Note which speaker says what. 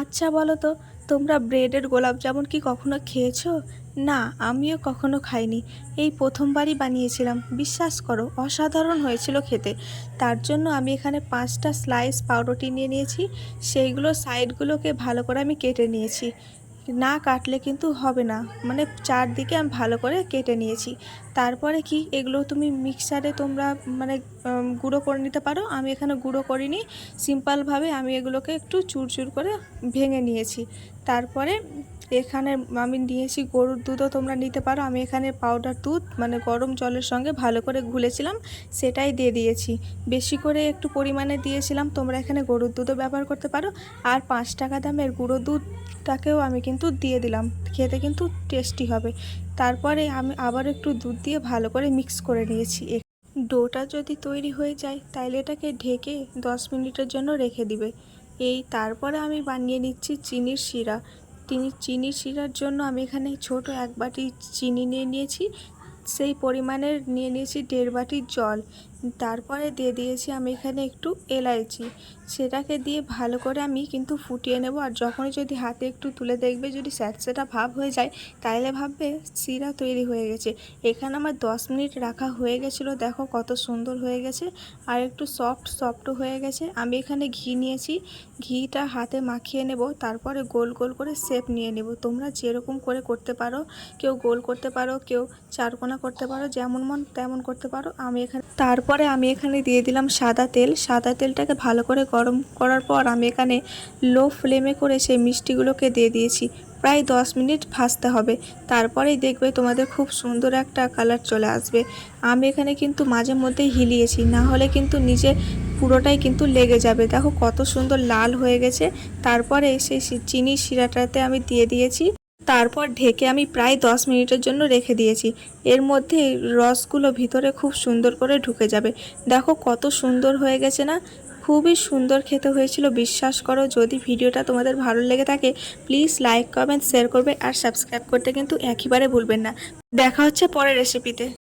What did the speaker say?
Speaker 1: আচ্ছা বলো তো, তোমরা ব্রেডের গোলাপ জামুন কি কখনো খেয়েছো? না, আমিও কখনো খাইনি। এই প্রথমবারই বানিয়েছিলাম। বিশ্বাস করো, অসাধারণ হয়েছিল খেতে। তার জন্য আমি এখানে পাঁচটা স্লাইস পাউরুটি নিয়ে নিয়েছি। সেইগুলো সাইডগুলোকে ভালো করে আমি কেটে নিয়েছি। না কাটলে কিন্তু হবে না। মানে চারদিকে আমি ভালো করে কেটে নিয়েছি। তারপরে কি, এগুলো তুমি মিক্সারে তোমরা মানে গুঁড়ো করে নিতে পারো। আমি এখানে গুঁড়ো করিনি। সিম্পলভাবে আমি এগুলোকে একটু চুরচুর করে ভেঙে নিয়েছি। তারপরে এখানে আমি নিয়েছি গরুর দুধও তোমরা নিতে পারো। আমি এখানে পাউডার দুধ মানে গরম জলের সঙ্গে ভালো করে গুলেছিলাম সেটাই দিয়ে দিয়েছি। বেশি করে একটু পরিমাণে দিয়েছিলাম, তোমরা এখানে গরুর দুধও ব্যবহার করতে পারো। আর পাঁচ টাকা দামের গুঁড়ো দুধটাকেও আমি কিন্তু দিয়ে দিলাম, খেতে কিন্তু টেস্টি হবে। তারপরে আমি আবার একটু দুধ দিয়ে ভালো করে মিক্স করে নিয়েছি। ডোটা যদি তৈরি হয়ে যায় তাহলে এটাকে ঢেকে দশ মিনিটের জন্য রেখে দিবে। এই তারপরে আমি বানিয়ে নিচ্ছি চিনির শিরা। তিনি চিনির শিরার জন্য আমি এখানে ছোট এক বাটি চিনি নিয়ে নিয়েছি। সেই পরিমাণের নিয়ে নিয়েছি দেড় বাটি জল। তারপরে দিয়ে দিয়েছি আমি এখানে একটু এলাইচি। সেটাকে দিয়ে ভালো করে আমি কিন্তু ফুটিয়ে নেব আর যখনই যদি হাতে একটু তুলে দেখবে যদি স্যাঁতস্যাঁটা ভাব হয়ে যায় তাহলে ভাববে শিরা তৈরি হয়ে গেছে। এখানে আমার দশ মিনিট রাখা হয়ে গেছিল, দেখো কত সুন্দর হয়ে গেছে আর একটু সফট সফটও হয়ে গেছে। আমি এখানে ঘি নিয়েছি, ঘিটা হাতে মাখিয়ে নেব, তারপরে গোল গোল করে শেপ নিয়ে নেব। তোমরা যেরকম করে করতে পারো, কেউ গোল করতে পারো, কেউ চারকোনা করতে পারো, যেমন মন তেমন করতে পারো। আমি এখানে তারপরে আমি এখানে দিয়ে দিলাম সাদা তেল। সাদা তেলটাকে ভালো করে গরম করার পর আমি এখানে লো ফ্লেমে করে সেই মিষ্টিগুলোকে দিয়ে দিয়েছি। প্রায় দশ মিনিট ভাজতে হবে। তারপরেই দেখবে তোমাদের খুব সুন্দর একটা কালার চলে আসবে। আমি এখানে কিন্তু মাঝে মধ্যেই হিলিয়েছি, না হলে কিন্তু নিচে পুরোটাই কিন্তু লেগে যাবে। দেখো কত সুন্দর লাল হয়ে গেছে। তারপরে সেই চিনির শিরাটাতে আমি দিয়ে দিয়েছি। তারপর ঢেকে আমি প্রায় দশ মিনিটের জন্য রেখে দিয়েছি। এর মধ্যে রসগুলো ভিতরে খুব সুন্দর করে ঢুকে যাবে। দেখো কত সুন্দর হয়ে গেছে না? খুবই সুন্দর খেতে হয়েছিল। বিশ্বাস করো, যদি ভিডিওটা তোমাদের ভালো লেগে থাকে প্লিজ লাইক কমেন্ট শেয়ার করবে আর সাবস্ক্রাইব করতে কিন্তু একেবারে ভুলবেন না। দেখা হচ্ছে পরের রেসিপিতে